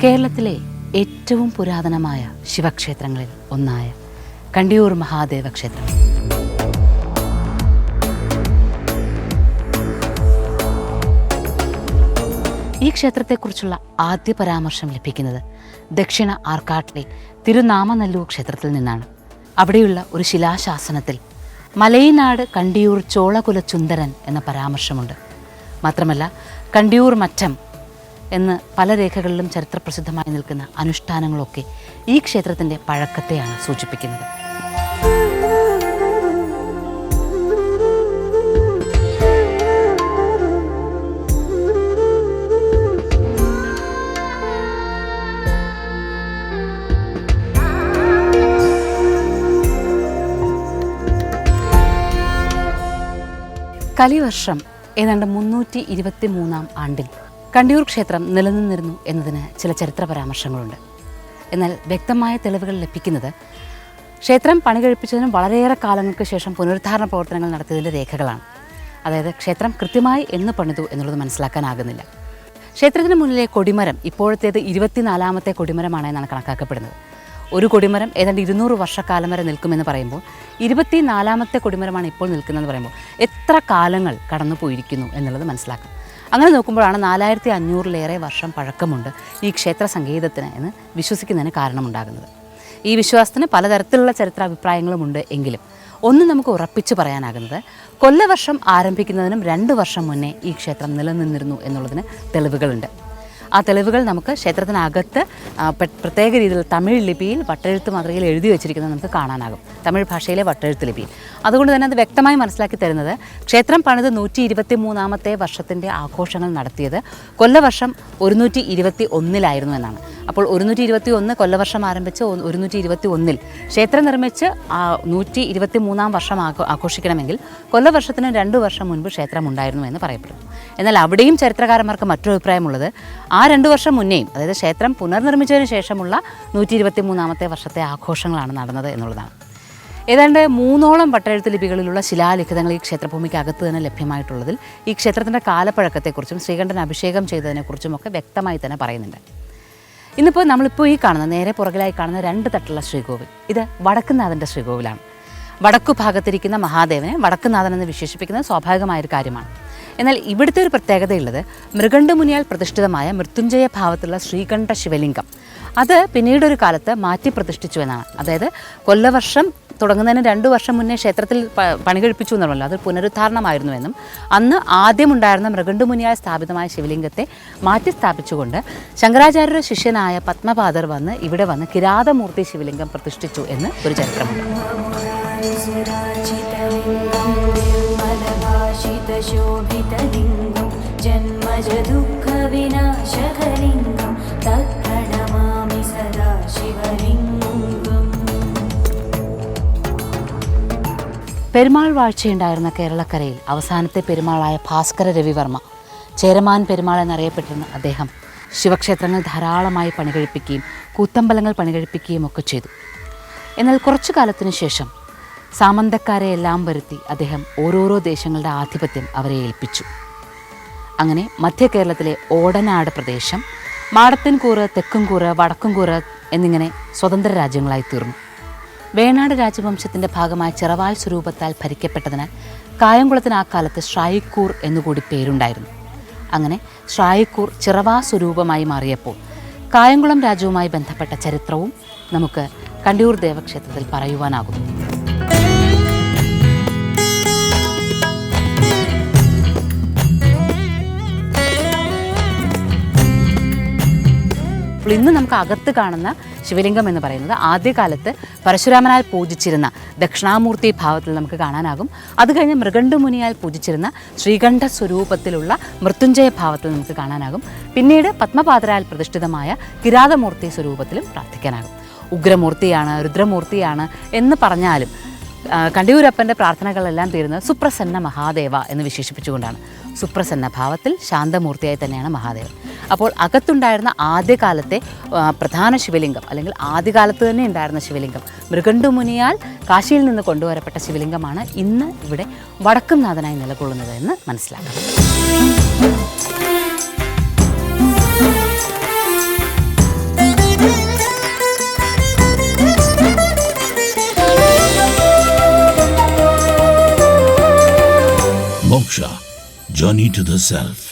കേരളത്തിലെ ഏറ്റവും പുരാതനമായ ശിവക്ഷേത്രങ്ങളിൽ ഒന്നായ കണ്ടിയൂർ മഹാദേവ ക്ഷേത്രം ഈ ക്ഷേത്രത്തെക്കുറിച്ചുള്ള ആദ്യ പരാമർശം ലഭിക്കുന്നത് ദക്ഷിണ ആർക്കാട്ടിലെ തിരുനാമനല്ലൂർ ക്ഷേത്രത്തിൽ നിന്നാണ്. അവിടെയുള്ള ഒരു ശിലാശാസനത്തിൽ മലയനാട് കണ്ടിയൂർ ചോളകുല ചുന്ദരൻ എന്ന പരാമർശമുണ്ട്. മാത്രമല്ല കണ്ടിയൂർ മറ്റം എന്ന് പല രേഖകളിലും ചരിത്രപ്രസിദ്ധമായി നിൽക്കുന്ന അനുഷ്ഠാനങ്ങളൊക്കെ ഈ ക്ഷേത്രത്തിന്റെ പഴക്കത്തെയാണ് സൂചിപ്പിക്കുന്നത്. കലിവർഷം ഏതാണ്ട് മുന്നൂറ്റി ഇരുപത്തി മൂന്നാം ആണ്ടിൽ കണ്ടിയൂർ ക്ഷേത്രം നിലനിന്നിരുന്നു എന്നതിന് ചില ചരിത്ര പരാമർശങ്ങളുണ്ട്. എന്നാൽ വ്യക്തമായ തെളിവുകൾ ലഭിക്കുന്നത് ക്ഷേത്രം പണി കഴിപ്പിച്ചതിനും വളരെയേറെ കാലങ്ങൾക്ക് ശേഷം പുനരുദ്ധാരണ പ്രവർത്തനങ്ങൾ നടത്തിയതിന്റെ രേഖകളാണ്. അതായത് ക്ഷേത്രം കൃത്യമായി എന്ന് പണിതു എന്നുള്ളത് മനസ്സിലാക്കാനാകുന്നില്ല. ക്ഷേത്രത്തിന് മുന്നിലെ കൊടിമരം ഇപ്പോഴത്തേത് ഇരുപത്തിനാലാമത്തെ കൊടിമരമാണ് എന്നാണ് കണക്കാക്കപ്പെടുന്നത്. ഒരു കൊടിമരം ഏതാണ്ട് ഇരുന്നൂറ് വർഷക്കാലം വരെ നിൽക്കുമെന്ന് പറയുമ്പോൾ ഇരുപത്തിനാലാമത്തെ കൊടിമരമാണ് ഇപ്പോൾ നിൽക്കുന്നതെന്ന് പറയുമ്പോൾ എത്ര കാലങ്ങൾ കടന്നു പോയിരിക്കുന്നു എന്നുള്ളത് മനസ്സിലാക്കാം. അങ്ങനെ നോക്കുമ്പോഴാണ് നാലായിരത്തി അഞ്ഞൂറിലേറെ വർഷം പഴക്കമുണ്ട് ഈ ക്ഷേത്ര സംഗീതത്തിന് എന്ന് വിശ്വസിക്കുന്നതിന് കാരണമുണ്ടാകുന്നത്. ഈ വിശ്വാസത്തിന് പലതരത്തിലുള്ള ചരിത്ര അഭിപ്രായങ്ങളുമുണ്ട് എങ്കിലും ഒന്ന് നമുക്ക് ഉറപ്പിച്ചു പറയാനാകുന്നത് കൊല്ലവർഷം ആരംഭിക്കുന്നതിനും രണ്ട് വർഷം മുന്നേ ഈ ക്ഷേത്രം നിലനിന്നിരുന്നു എന്നുള്ളതിന് തെളിവുകളുണ്ട്. ആ തെളിവുകൾ നമുക്ക് ക്ഷേത്രത്തിനകത്ത് പ്രത്യേക രീതിയിൽ തമിഴ് ലിപിയിൽ വട്ടെഴുത്ത് മാതൃകയിൽ എഴുതി വെച്ചിരിക്കുന്നത് നമുക്ക് കാണാനാകും. തമിഴ് ഭാഷയിലെ വട്ടെഴുത്ത് ലിപി. അതുകൊണ്ട് തന്നെ അത് വ്യക്തമായി മനസ്സിലാക്കി തരുന്നത് ക്ഷേത്രം പണിത് നൂറ്റി ഇരുപത്തി മൂന്നാമത്തെ വർഷത്തിന്റെ ആഘോഷങ്ങൾ നടത്തിയത് കൊല്ലവർഷം ഒരുന്നൂറ്റി ഇരുപത്തി ഒന്നിലായിരുന്നു എന്നാണ്. അപ്പോൾ ഒരുന്നൂറ്റി ഇരുപത്തി ഒന്ന് കൊല്ലവർഷം ആരംഭിച്ച് ഒരുന്നൂറ്റി ഇരുപത്തി ഒന്നിൽ ക്ഷേത്രം നിർമ്മിച്ച് നൂറ്റി ഇരുപത്തി മൂന്നാം വർഷം ആഘോ- ആഘോഷിക്കണമെങ്കിൽ കൊല്ലവർഷത്തിന് രണ്ട് വർഷം മുൻപ് ക്ഷേത്രം ഉണ്ടായിരുന്നു എന്ന് പറയപ്പെടുന്നു. എന്നാൽ അവിടെയും ചരിത്രകാരന്മാർക്ക് മറ്റൊരു അഭിപ്രായമുള്ളത് ആ രണ്ട് വർഷം മുന്നേയും അതായത് ക്ഷേത്രം പുനർനിർമ്മിച്ചതിന് ശേഷമുള്ള നൂറ്റി ഇരുപത്തി മൂന്നാമത്തെ വർഷത്തെ ആഘോഷങ്ങളാണ് നടന്നത് എന്നുള്ളതാണ്. ഏതാണ്ട് മൂന്നോളം പട്ടെഴുത്ത് ലിപികളിലുള്ള ശിലാലിഖിതങ്ങൾ ഈ ക്ഷേത്രഭൂമിക്കകത്ത് തന്നെ ലഭ്യമായിട്ടുള്ളതിൽ ഈ ക്ഷേത്രത്തിന്റെ കാലപ്പഴക്കത്തെക്കുറിച്ചും ശ്രീകണ്ഠൻ അഭിഷേകം ചെയ്തതിനെക്കുറിച്ചും ഒക്കെ വ്യക്തമായി തന്നെ പറയുന്നുണ്ട്. ഇന്നിപ്പോൾ നമ്മളിപ്പോൾ ഈ കാണുന്ന നേരെ പുറകിലായി കാണുന്ന രണ്ട് തട്ടുള്ള ശ്രീകോവിൽ. ഇത് വടക്കുന്നാഥന്റെ ശ്രീകോവിലാണ്. വടക്കു ഭാഗത്തിരിക്കുന്ന മഹാദേവനെ വടക്കുനാഥൻ എന്ന് വിശേഷിപ്പിക്കുന്നത് സ്വാഭാവികമായൊരു കാര്യമാണ്. എന്നാൽ ഇവിടുത്തെ ഒരു പ്രത്യേകതയുള്ളത് മൃഗണ്ഡമുനിയാൽ പ്രതിഷ്ഠിതമായ മൃത്യുഞ്ജയ ഭാവത്തുള്ള ശ്രീകണ്ഠ ശിവലിംഗം. അത് പിന്നീടൊരു കാലത്ത് മാറ്റി പ്രതിഷ്ഠിച്ചു എന്നാണ്. അതായത് കൊല്ലവർഷം തുടങ്ങുന്നതിന് രണ്ട് വർഷം മുന്നേ ക്ഷേത്രത്തിൽ പണി കഴിപ്പിച്ചു എന്നുള്ളൂ അത് പുനരുദ്ധാരണമായിരുന്നുവെന്നും അന്ന് ആദ്യമുണ്ടായിരുന്ന മൃഗണ്ടുമുനിയായി സ്ഥാപിതമായ ശിവലിംഗത്തെ മാറ്റി സ്ഥാപിച്ചുകൊണ്ട് ശങ്കരാചാര്യരുടെ ശിഷ്യനായ പത്മപാദർ വന്ന് ഇവിടെ വന്ന് കിരാതമൂർത്തി ശിവലിംഗം പ്രതിഷ്ഠിച്ചു എന്ന് ഒരു ചരിത്രമുണ്ട്. ജന്മജ ദുഃഖ വിനാശകലിംഗം പെരുമാൾ വാഴ്ചയുണ്ടായിരുന്ന കേരളക്കരയിൽ അവസാനത്തെ പെരുമാളായ ഭാസ്കര രവിവർമ്മ ചേരമാൻ പെരുമാൾ എന്നറിയപ്പെട്ടിരുന്ന അദ്ദേഹം ശിവക്ഷേത്രങ്ങൾ ധാരാളമായി പണികഴിപ്പിക്കുകയും കൂത്തമ്പലങ്ങൾ പണികഴിപ്പിക്കുകയും ഒക്കെ ചെയ്തു. എന്നാൽ കുറച്ചു കാലത്തിനു ശേഷം സാമന്തക്കാരെ എല്ലാം വരുത്തി അദ്ദേഹം ഓരോരോ ദേശങ്ങളുടെ ആധിപത്യം അവരെ ഏൽപ്പിച്ചു. അങ്ങനെ മധ്യ കേരളത്തിലെ ഓടനാട് പ്രദേശം മാടത്തിൻകൂറ് തെക്കുംകൂറ് വടക്കുംകൂറ് എന്നിങ്ങനെ സ്വതന്ത്ര രാജ്യങ്ങളായി തീർന്നു. വേണാട് രാജവംശത്തിന്റെ ഭാഗമായ ചിറവാൽ സ്വരൂപത്താൽ ഭരിക്കപ്പെട്ടതിനാൽ കായംകുളത്തിന് ആ കാലത്ത് ഷായിക്കൂർ എന്നുകൂടി പേരുണ്ടായിരുന്നു. അങ്ങനെ ഷായിക്കൂർ ചിറവാ സ്വരൂപമായി മാറിയപ്പോൾ കായംകുളം രാജ്യവുമായി ബന്ധപ്പെട്ട ചരിത്രവും നമുക്ക് കണ്ടിയൂർ ദേവക്ഷേത്രത്തിൽ പറയുവാനാകും അപ്പോൾ ഇന്ന് നമുക്ക് അകത്ത് കാണുന്ന ശിവലിംഗം എന്ന് പറയുന്നത് ആദ്യകാലത്ത് പരശുരാമനാൽ പൂജിച്ചിരുന്ന ദക്ഷിണാമൂർത്തി ഭാവത്തിൽ നമുക്ക് കാണാനാകും. അത് കഴിഞ്ഞ് മൃഗണ്ഡമുനിയാൽ പൂജിച്ചിരുന്ന ശ്രീകണ്ഠ സ്വരൂപത്തിലുള്ള മൃത്യുഞ്ജയ ഭാവത്തിൽ നമുക്ക് കാണാനാകും. പിന്നീട് പത്മപാതരാൽ പ്രതിഷ്ഠിതമായ കിരാതമൂർത്തി സ്വരൂപത്തിലും പ്രാർത്ഥിക്കാനാകും. ഉഗ്രമൂർത്തിയാണ് രുദ്രമൂർത്തിയാണ് എന്ന് പറഞ്ഞാലും കണ്ടിയൂരപ്പന്റെ പ്രാർത്ഥനകളെല്ലാം തീരുന്നത് സുപ്രസന്ന മഹാദേവ എന്ന് വിശേഷിപ്പിച്ചുകൊണ്ടാണ്. സുപ്രസന്ന ഭാവത്തിൽ ശാന്തമൂർത്തിയായി തന്നെയാണ് മഹാദേവൻ. അപ്പോൾ അകത്തുണ്ടായിരുന്ന ആദ്യകാലത്തെ പ്രധാന ശിവലിംഗം അല്ലെങ്കിൽ ആദ്യകാലത്ത് തന്നെ ഉണ്ടായിരുന്ന ശിവലിംഗം മൃഗണ്ടുമുനിയാൽ കാശിയിൽ നിന്ന് കൊണ്ടുവരപ്പെട്ട ശിവലിംഗമാണ് ഇന്ന് ഇവിടെ വടക്കുംനാഥനായി നിലകൊള്ളുന്നത് എന്ന് മനസ്സിലാക്കാം Journey to the Self.